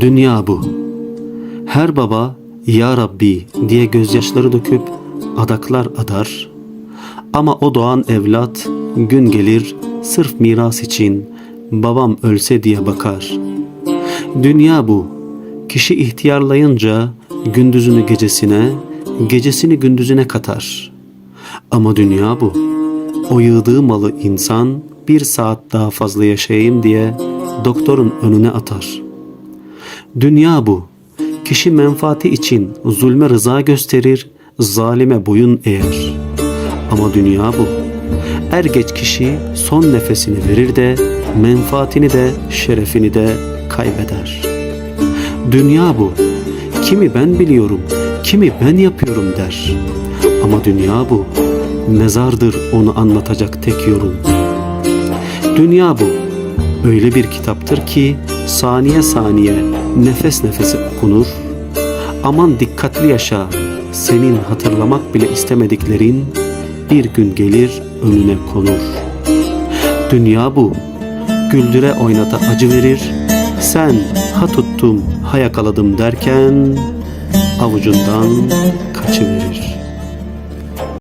Dünya bu. Her baba ya Rabbi diye gözyaşları döküp adaklar adar. Ama o doğan evlat gün gelir sırf miras için babam ölse diye bakar. Dünya bu. Kişi ihtiyarlayınca gündüzünü gecesine, gecesini gündüzüne katar. Ama dünya bu. O yığdığı malı insan bir saat daha fazla yaşayayım diye doktorun önüne atar. Dünya bu. Kişi menfaati için zulme rıza gösterir, zalime boyun eğer. Ama dünya bu. Er geç kişi son nefesini verir de menfaatini de şerefini de kaybeder. Dünya bu. Kimi ben biliyorum, kimi ben yapıyorum der. Ama dünya bu. Mezardır onu anlatacak tek yorum. Dünya bu. Öyle bir kitaptır ki saniye saniye, nefes nefese okunur. Aman dikkatli yaşa. Senin hatırlamak bile istemediklerin bir gün gelir önüne konur. Dünya bu. Güldüre oynata acı verir. Sen ha tuttum ha yakaladım derken avucundan kaçıverir.